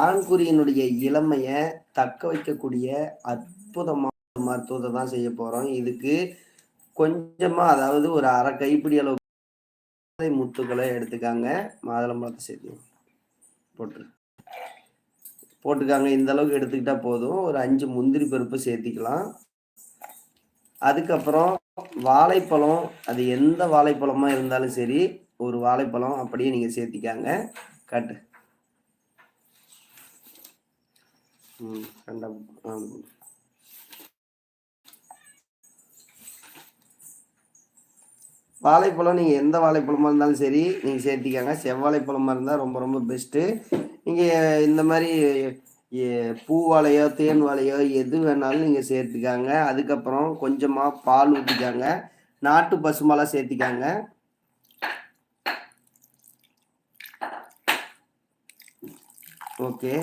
ஆண்குறியினுடைய இளமைய தக்க வைக்கக்கூடிய அற்புதமான மருத்துவத்தை தான் செய்ய போறோம். இதுக்கு கொஞ்சமா அதாவது ஒரு அரை கைப்பிடி அளவு முத்துக்களை எடுத்துக்காங்க. மாதுளம்பழத்தை சேர்த்து போட்டு போட்டுக்காங்க. இந்த அளவுக்கு எடுத்துக்கிட்டா போதும். ஒரு அஞ்சு முந்திரி பருப்பு சேர்த்திக்கலாம். அதுக்கப்புறம் வாழைப்பழம் அது எந்த வாழைப்பழமா இருந்தாலும் சரி ஒரு வாழைப்பழம் அப்படியே நீங்க சேர்த்திக்காங்க. கட்டு. ம் வாழைப்பழம் நீங்கள் எந்த வாழைப்பழமாக இருந்தாலும் சரி நீங்கள் சேர்த்திக்காங்க செவ்வாழைப்பழமாக இருந்தால் ரொம்ப ரொம்ப பெஸ்ட்டு நீங்கள் இந்த மாதிரி பூ வாழையோ தேன் வாழையோ எது வேணாலும் நீங்கள் சேர்த்துக்காங்க. அதுக்கப்புறம் கொஞ்சமாக பால் ஊற்றிக்காங்க நாட்டு பசுமாலாம் சேர்த்திக்காங்க. ஓகே.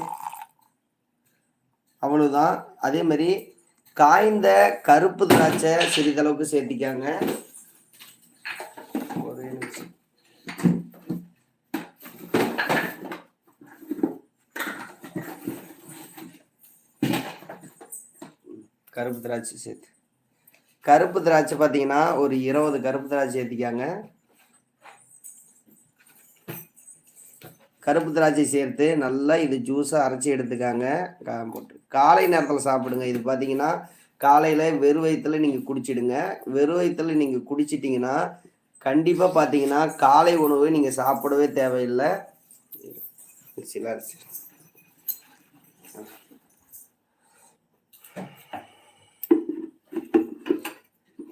அவ்வளவுதான். அதே மாதிரி காய்ந்த கருப்பு திராட்சை சிறிதளவுக்கு சேர்த்திக்காங்க. ஒரே நிமிஷம். கருப்பு திராட்சை சேர்த்து. கருப்பு திராட்சை பார்த்தீங்கன்னா ஒரு இருபது கருப்பு திராட்சை ஏற்றிக்காங்க கருப்பு திராட்சை சேர்த்து நல்லா இது ஜூஸாக அரைச்சி எடுத்துக்காங்க. போட்டு. காலை நேரத்தில் சாப்பிடுங்க. இது பார்த்தீங்கன்னா காலையில் வெறு வயிற்றுல நீங்கள் குடிச்சிடுங்க. வெறு வயிற்றுல நீங்கள் குடிச்சிட்டிங்கன்னா கண்டிப்பாக பார்த்தீங்கன்னா காலை உணவு நீங்கள் சாப்பிடவே தேவையில்லை. சில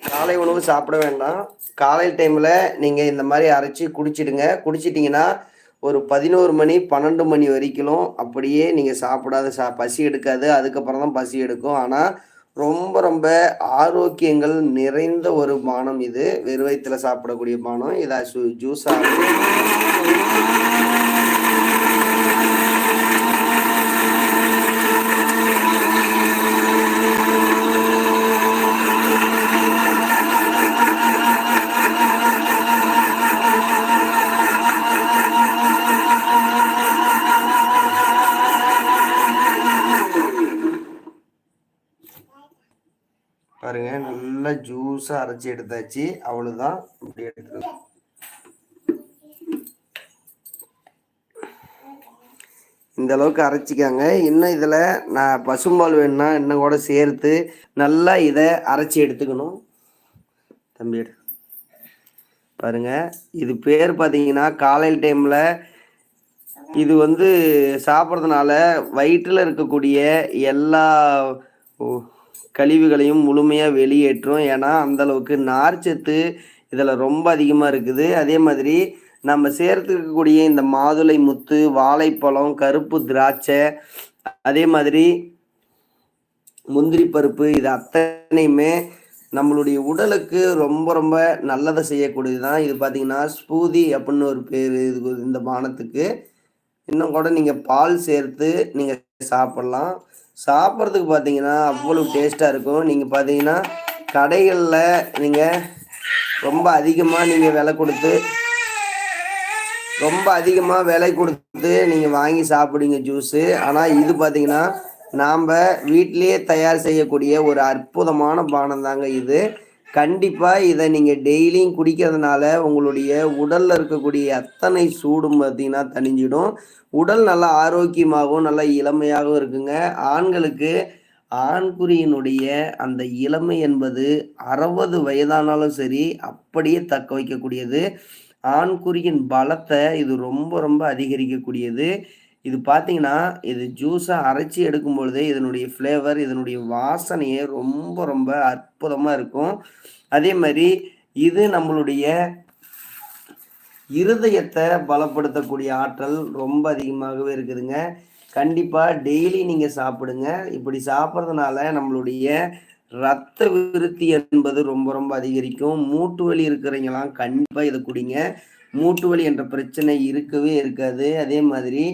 காலை உணவு சாப்பிட வேண்டாம். காலை டைமில் நீங்கள் இந்த மாதிரி அரைச்சி குடிச்சிடுங்க. குடிச்சிட்டிங்கன்னா ஒரு பதினோரு மணி பன்னெண்டு மணி வரைக்கும் அப்படியே நீங்கள் சாப்பிடாத சா பசி எடுக்காது. அதுக்கப்புறம் தான் பசி எடுக்கும். ஆனால் ரொம்ப ரொம்ப ஆரோக்கியங்கள் நிறைந்த ஒரு பானம் இது. வெறும் வயிற்றுல சாப்பிடக்கூடிய பானம். இதை ஜூஸாக பாருங்க நல்லா ஜூஸாக அரைச்சி எடுத்தாச்சு. அவ்வளோதான் இப்படி எடுத்துக்கலாம் இந்த அளவுக்கு அரைச்சிக்காங்க. இன்னும் இதில் நான் பசும்பால் வேணும்னா இன்னும் கூட சேர்த்து நல்லா இதை அரைச்சி எடுத்துக்கணும். தம்பி பாருங்க இது பேர் பார்த்தீங்கன்னா காலையில் டைமில் இது வந்து சாப்பிட்றதுனால வயிற்றில் இருக்கக்கூடிய எல்லா கழிவுகளையும் முழுமையாக வெளியேற்றும். ஏன்னா அந்தளவுக்கு நார்ச்சத்து இதில் ரொம்ப அதிகமாக இருக்குது. அதே மாதிரி நம்ம சேர்த்துக்கக்கூடிய இந்த மாதுளை முத்து வாழைப்பழம் கருப்பு திராட்சை அதே மாதிரி முந்திரி பருப்பு இது அத்தனையுமே நம்மளுடைய உடலுக்கு ரொம்ப ரொம்ப நல்லதை செய்யக்கூடியது தான் இது பார்த்தீங்கன்னா ஸ்பூதி அப்படின்னு ஒரு பேர் இது இந்த பானத்துக்கு. இன்னும் கூட நீங்கள் பால் சேர்த்து நீங்கள் சாப்பிட்லாம். சாப்பிட்றதுக்கு பார்த்தீங்கன்னா அவ்வளோ டேஸ்ட்டாக இருக்கும். நீங்கள் பார்த்தீங்கன்னா கடைகளில் நீங்கள் ரொம்ப அதிகமாக நீங்கள் விலை கொடுத்து ரொம்ப அதிகமாக விலை கொடுத்து நீங்கள் வாங்கி சாப்பிடுங்க ஜூஸு ஆனால் இது பார்த்தீங்கன்னா நாம் வீட்டிலேயே தயார் செய்யக்கூடிய ஒரு அற்புதமான பானம் தாங்க இது. கண்டிப்பாக இதை நீங்கள் டெய்லியும் குடிக்கிறதுனால உங்களுடைய உடலில் இருக்கக்கூடிய அத்தனை சூடும் பார்த்தீங்கன்னா தணிஞ்சிடும். உடல் நல்லா ஆரோக்கியமாகவும் நல்லா இளமையாகவும் இருக்குங்க. ஆண்களுக்கு ஆண்குறியினுடைய அந்த இளமை என்பது அறுபது வயதானாலும் சரி அப்படியே தக்க வைக்கக்கூடியது. ஆண்குறியின் பலத்தை இது ரொம்ப ரொம்ப அதிகரிக்கக்கூடியது. இது பார்த்தீங்கன்னா இது ஜூஸை அரைச்சி எடுக்கும் பொழுது இதனுடைய ஃப்ளேவர் இதனுடைய வாசனையே ரொம்ப ரொம்ப அற்புதமாக இருக்கும். அதே மாதிரி இது நம்மளுடைய இருதயத்தை பலப்படுத்தக்கூடிய ஆற்றல் ரொம்ப அதிகமாகவே இருக்குதுங்க. கண்டிப்பாக டெய்லி நீங்கள் சாப்பிடுங்க. இப்படி சாப்பிட்றதுனால நம்மளுடைய ரத்த விருத்தி என்பது ரொம்ப ரொம்ப அதிகரிக்கும். மூட்டு வலி இருக்கிறவங்களாம் கண்டிப்பாக இதை குடிங்க. மூட்டு வலி என்ற பிரச்சனை இருக்கவே இருக்காது. அதே மாதிரி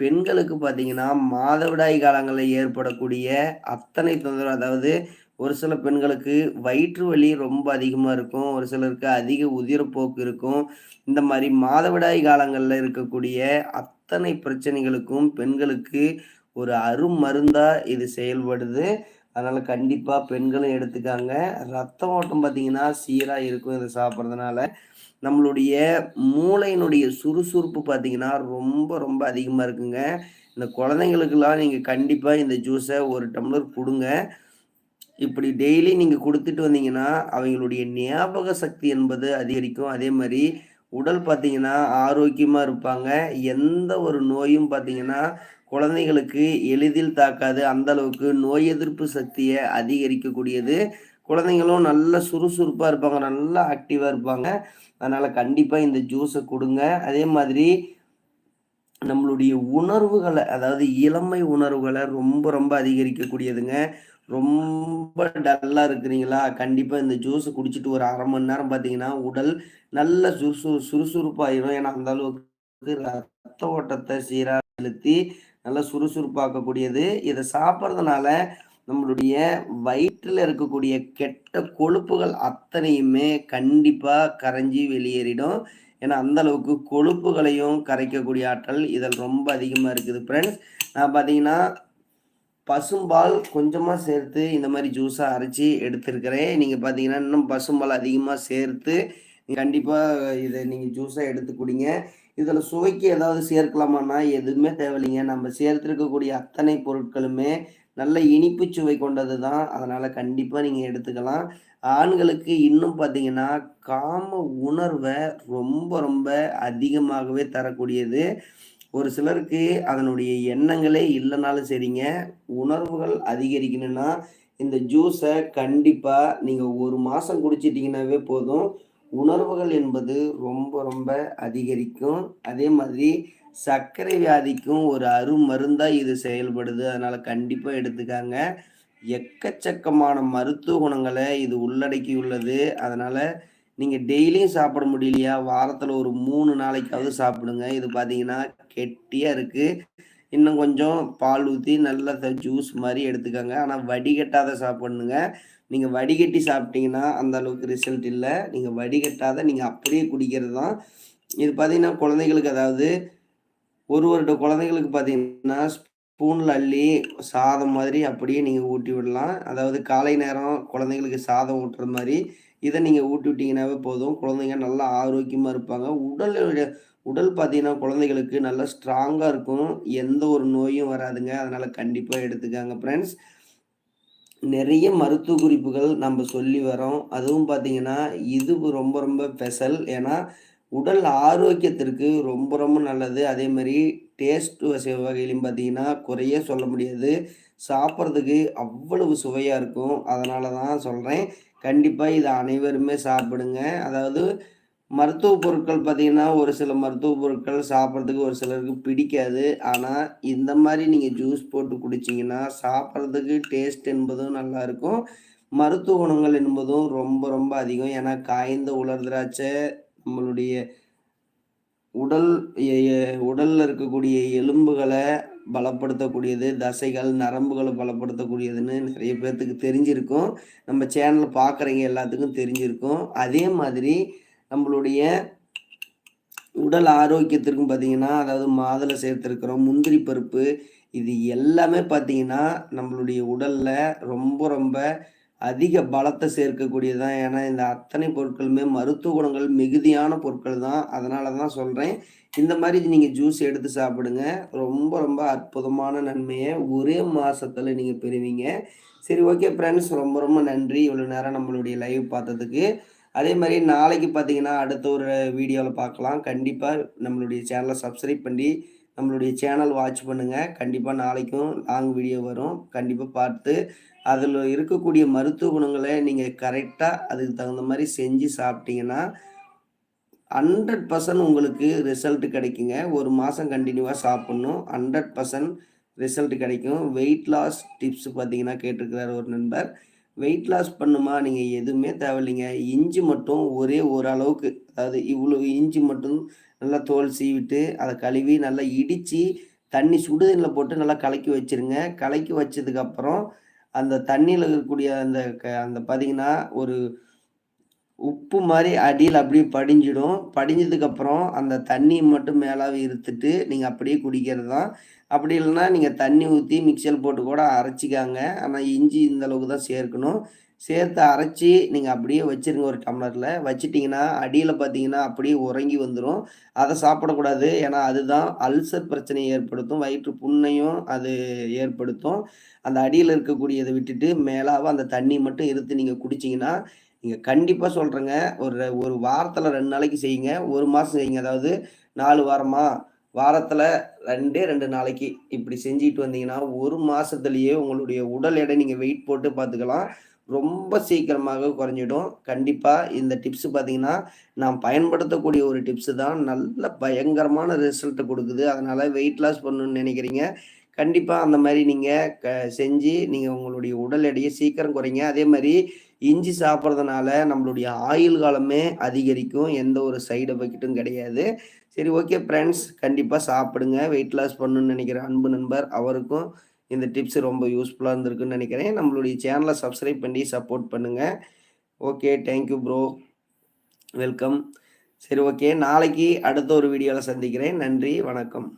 பெண்களுக்கு பார்த்தீங்கன்னா மாதவிடாய் காலங்களில் ஏற்படக்கூடிய அத்தனை தொந்தரவு அதாவது ஒரு சில பெண்களுக்கு வயிற்று வலி ரொம்ப அதிகமாக இருக்கும் ஒரு சிலருக்கு அதிக உதிரப்போக்கு இருக்கும். இந்த மாதிரி மாதவிடாய் காலங்களில் இருக்கக்கூடிய அத்தனை பிரச்சனைகளுக்கும் பெண்களுக்கு ஒரு அருமருந்தாக இது செயல்படுது. அதனால் கண்டிப்பாக பெண்களும் எடுத்துக்காங்க. ரத்த ஓட்டம் பார்த்தீங்கன்னா சீராக இருக்கும் இதை சாப்பிட்றதுனால. நம்மளுடைய மூளையினுடைய சுறுசுறுப்பு பார்த்தீங்கன்னா ரொம்ப ரொம்ப அதிகமாக இருக்குங்க. இந்த குழந்தைங்களுக்கெல்லாம் நீங்கள் கண்டிப்பாக இந்த ஜூஸை ஒரு டம்ளர் கொடுங்க. இப்படி டெய்லி நீங்கள் கொடுத்துட்டு வந்தீங்கன்னா அவங்களுடைய ஞாபக சக்தி என்பது அதிகரிக்கும். அதே மாதிரி உடல் பார்த்தீங்கன்னா ஆரோக்கியமாக இருப்பாங்க. எந்த ஒரு நோயும் பார்த்தீங்கன்னா குழந்தைகளுக்கு எளிதில் தாக்காது. அந்த அளவுக்கு நோய் எதிர்ப்பு சக்தியை அதிகரிக்கக்கூடியது. குழந்தைங்களும் நல்ல சுறுசுறுப்பாக இருப்பாங்க நல்லா ஆக்டிவாக இருப்பாங்க. அதனால் கண்டிப்பாக இந்த ஜூஸை கொடுங்க. அதே மாதிரி நம்மளுடைய உணர்வுகளை அதாவது இளமை உணர்வுகளை ரொம்ப ரொம்ப அதிகரிக்கக்கூடியதுங்க. ரொம்ப டல்லாக இருக்கிறீங்களா? கண்டிப்பாக இந்த ஜூஸை குடிச்சிட்டு ஒரு அரை மணி நேரம் பார்த்தீங்கன்னா உடல் நல்ல சுறுசு சுறுசுறுப்பாயிரும். ஏன்னா அந்த அளவுக்கு ரத்த ஓட்டத்தை சீராக செலுத்தி நல்லா சுறுசுறுப்பாக்கக்கூடியது. இதை சாப்பிட்றதுனால நம்மளுடைய வயிற்றில் இருக்கக்கூடிய கெட்ட கொழுப்புகள் அத்தனையுமே கண்டிப்பாக கரைஞ்சி வெளியேறிடும். ஏன்னா அந்த அளவுக்கு கொழுப்புகளையும் கரைக்கக்கூடிய ஆற்றல் இதில் ரொம்ப அதிகமாக இருக்குது ஃப்ரெண்ட்ஸ் நான் பார்த்தீங்கன்னா பசும்பால் கொஞ்சமாக சேர்த்து இந்த மாதிரி ஜூஸாக அரைச்சி எடுத்துருக்கிறேன். நீங்கள் பார்த்தீங்கன்னா இன்னும் பசும்பால் அதிகமாக சேர்த்து கண்டிப்பாக இதை நீங்கள் ஜூஸாக எடுத்து குடிங்க. இதில் சுவைக்கு ஏதாவது சேர்க்கலாமான்னா எதுவுமே தேவையில்லைங்க. நம்ம சேர்த்துருக்கக்கூடிய அத்தனை பொருட்களுமே நல்ல இனிப்பு சுவை கொண்டது தான். அதனால் கண்டிப்பாக நீங்கள் எடுத்துக்கலாம். ஆண்களுக்கு இன்னும் பார்த்தீங்கன்னா காம உணர்வை ரொம்ப ரொம்ப அதிகமாகவே தரக்கூடியது. ஒரு சிலருக்கு அதனுடைய எண்ணங்களே இல்லைனாலும் சரிங்க உணர்வுகள் அதிகரிக்கணும்னா இந்த ஜூஸை கண்டிப்பாக நீங்கள் ஒரு மாதம் குடிச்சிட்டிங்கனாவே போதும். உணர்வுகள் என்பது ரொம்ப ரொம்ப அதிகரிக்கும். அதே மாதிரி சர்க்கரை வியாதிக்கும் ஒரு அருமருந்தாக இது செயல்படுது. அதனால் கண்டிப்பாக எடுத்துக்காங்க. எக்கச்சக்கமான மருத்துவ குணங்களை இது உள்ளடக்கி உள்ளது அதனால் நீங்கள் டெய்லியும் சாப்பிட முடியலையா? வாரத்தில் ஒரு மூணு நாளைக்காவது சாப்பிடுங்க. இது பார்த்தீங்கன்னா கெட்டியாக இருக்குது இன்னும் கொஞ்சம் பால் ஊற்றி நல்ல ஜூஸ் மாதிரி எடுத்துக்கோங்க. ஆனால் வடிகட்டாத சாப்பிடணுங்க. நீங்கள் வடிகட்டி சாப்பிட்டீங்கன்னா அந்த அளவுக்கு ரிசல்ட் இல்லை. நீங்கள் வடிகட்டாத நீங்கள் அப்படியே குடிக்கிறது தான் இது பார்த்தீங்கன்னா குழந்தைகளுக்கு அதாவது ஒரு வருட குழந்தைங்களுக்கு பார்த்தீங்கன்னா ஸ்பூனில் அள்ளி சாதம் மாதிரி அப்படியே நீங்கள் ஊட்டி விடலாம். அதாவது காலை நேரம் குழந்தைங்களுக்கு சாதம் ஊட்டுற மாதிரி இதை நீங்கள் ஊட்டி விட்டிங்கனாவே போதும். குழந்தைங்க நல்லா ஆரோக்கியமாக இருப்பாங்க. உடலுடைய உடல் பார்த்தீங்கன்னா குழந்தைகளுக்கு நல்லா ஸ்ட்ராங்காக இருக்கும். எந்த ஒரு நோயும் வராதுங்க. அதனால் கண்டிப்பாக எடுத்துக்காங்க ஃப்ரெண்ட்ஸ் நிறைய மருத்துவ குறிப்புகள் நம்ம சொல்லி வரோம் அதுவும் பார்த்தீங்கன்னா இது ரொம்ப ரொம்ப ஸ்பெஷல் ஏன்னா உடல் ஆரோக்கியத்திற்கு ரொம்ப ரொம்ப நல்லது. அதே மாதிரி டேஸ்ட் வகையிலையும் பார்த்தீங்கன்னா குறைய சொல்ல முடியாது. சாப்பிட்றதுக்கு அவ்வளவு சுவையாக இருக்கும். அதனால தான் சொல்கிறேன் கண்டிப்பாக இதை அனைவருமே சாப்பிடுங்க. அதாவது மருத்துவ பொருட்கள் பார்த்தீங்கன்னா ஒரு சில மருத்துவ பொருட்கள் சாப்பிட்றதுக்கு ஒரு சிலருக்கு பிடிக்காது. ஆனால் இந்த மாதிரி நீங்கள் ஜூஸ் போட்டு குடிச்சிங்கன்னா சாப்பிட்றதுக்கு டேஸ்ட் என்பதும் நல்லாயிருக்கும் மருத்துவ குணங்கள் என்பதும் ரொம்ப ரொம்ப அதிகம். ஏன்னா காய்ந்த உலர் திராட்சை நம்மளுடைய உடல் உடலில் இருக்கக்கூடிய எலும்புகளை பலப்படுத்தக்கூடியது தசைகள் நரம்புகளை பலப்படுத்தக்கூடியதுன்னு நிறைய பேர்த்துக்கு தெரிஞ்சிருக்கும். நம்ம சேனல் பார்க்குறவங்க எல்லாத்துக்கும் தெரிஞ்சிருக்கும். அதே மாதிரி நம்மளுடைய உடல் ஆரோக்கியத்திற்கும் பார்த்தீங்கன்னா அதாவது மாதுளை சேர்த்துருக்குறோம் முந்திரி பருப்பு இது எல்லாமே பார்த்தீங்கன்னா நம்மளுடைய உடலில் ரொம்ப ரொம்ப அதிக பலத்தை சேர்க்கக்கூடியதான் ஏன்னா இந்த அத்தனை பொருட்களுமே மருத்துவ குணங்கள் மிகுதியான பொருட்கள் தான் அதனால தான் சொல்கிறேன் இந்த மாதிரி நீங்கள் ஜூஸ் எடுத்து சாப்பிடுங்க. ரொம்ப ரொம்ப அற்புதமான நன்மையை ஒரே மாதத்தில் நீங்கள் பெறுவீங்க. சரி ஓகே ஃப்ரெண்ட்ஸ் ரொம்ப ரொம்ப நன்றி. இவ்வளோ நேரம் நம்மளுடைய லைவ் பார்த்ததுக்கு. அதே மாதிரி நாளைக்கு பார்த்தீங்கன்னா அடுத்த ஒரு வீடியோவில் பார்க்கலாம். கண்டிப்பாக நம்மளுடைய சேனலை சப்ஸ்கிரைப் பண்ணி நம்மளுடைய சேனல் வாட்ச் பண்ணுங்கள் கண்டிப்பாக நாளைக்கும் லாங் வீடியோ வரும். கண்டிப்பாக பார்த்து அதில் இருக்கக்கூடிய மருத்துவ குணங்களை நீங்கள் கரெக்டாக அதுக்கு தகுந்த மாதிரி செஞ்சு சாப்பிட்டீங்கன்னா ஹண்ட்ரட் பர்சன்ட் உங்களுக்கு ரிசல்ட் கிடைக்குங்க. ஒரு மாதம் கண்டினியூவாக சாப்பிட்ணும். ஹண்ட்ரட் பர்சன்ட் ரிசல்ட் கிடைக்கும். வெயிட் லாஸ் டிப்ஸ் பார்த்தீங்கன்னா கேட்டிருக்கிறார் ஒரு நண்பர். வெயிட் லாஸ் பண்ணுமா? நீங்கள் எதுவுமே தேவையில்லைங்க. இஞ்சி மட்டும் ஒரே ஓரளவுக்கு அதாவது இவ்வளோ இஞ்சி மட்டும் நல்லா தோல் சீவிட்டு அதை கழுவி நல்லா இடித்து தண்ணி சுடுதண்ணில் போட்டு நல்லா கலக்கி வச்சுருங்க. கலக்கி வச்சதுக்கப்புறம் அந்த தண்ணியில் இருக்கக்கூடிய அந்த க அந்த பார்த்தீங்கன்னா ஒரு உப்பு மாதிரி அடியில் அப்படியே படிஞ்சிடும். படிஞ்சதுக்கப்புறம் அந்த தண்ணியை மட்டும் மேலாவே இருத்துட்டு நீங்கள் அப்படியே குடிக்கிறது தான். அப்படி இல்லைன்னா நீங்கள் தண்ணி ஊற்றி மிக்சர் போட்டு கூட அரைச்சிக்காங்க. ஆனால் இஞ்சி இந்த அளவுக்கு தான் சேர்க்கணும். சேர்த்து அரைச்சி நீங்கள் அப்படியே வச்சுருங்க ஒரு டம்ளரில். வச்சிட்டிங்கன்னா அடியில் பார்த்தீங்கன்னா அப்படியே உறங்கி வந்துடும் அதை சாப்பிடக்கூடாது. ஏன்னா அதுதான் அல்சர் பிரச்சனையை ஏற்படுத்தும். வயிற்று புண்ணையும் அது ஏற்படுத்தும். அந்த அடியில் இருக்கக்கூடியதை விட்டுட்டு மேலாக அந்த தண்ணி மட்டும் இருத்து நீங்கள் குடிச்சிங்கன்னா நீங்கள் கண்டிப்பாக சொல்கிறேங்க ஒரு ஒரு வாரத்தில் ரெண்டு நாளைக்கு செய்யுங்க. ஒரு மாதம் செய்யுங்க. அதாவது நாலு வாரமாக வாரத்தில் ரெண்டே ரெண்டு நாளைக்கு இப்படி செஞ்சுட்டு வந்தீங்கன்னா ஒரு மாதத்துலேயே உங்களுடைய உடல் எடை நீங்கள் வெயிட் போட்டு பார்த்துக்கலாம் ரொம்ப சீக்கிரமாக குறைஞ்சிடும். கண்டிப்பாக இந்த டிப்ஸ் பார்த்தீங்கன்னா நான் பயன்படுத்தக்கூடிய ஒரு டிப்ஸு தான். நல்ல பயங்கரமான ரிசல்ட்டை கொடுக்குது. அதனால் வெயிட் லாஸ் பண்ணணும்னு நினைக்கிறீங்க. கண்டிப்பாக அந்த மாதிரி நீங்கள் க செஞ்சு நீங்கள் உங்களுடைய உடல் எடையை சீக்கிரம் குறைங்க. அதே மாதிரி இஞ்சி சாப்பிட்றதுனால நம்மளுடைய ஆயுள் காலமே அதிகரிக்கும். எந்த ஒரு சைடு எஃபெக்ட்டும் கிடையாது. சரி ஓகே ஃப்ரெண்ட்ஸ் கண்டிப்பாக சாப்பிடுங்க. வெயிட் லாஸ் பண்ணணும்னு நினைக்கிற அன்பு நண்பர் அவருக்கும் இந்த டிப்ஸ் ரொம்ப யூஸ்ஃபுல்லாக இருந்திருக்குன்னு நினைக்கிறேன். நம்மளுடைய சேனலை சப்ஸ்கிரைப் பண்ணி சப்போர்ட் பண்ணுங்கள் okay thank you bro welcome சரி ஓகே நாளைக்கு அடுத்த ஒரு வீடியோவில் சந்திக்கிறேன். நன்றி வணக்கம்.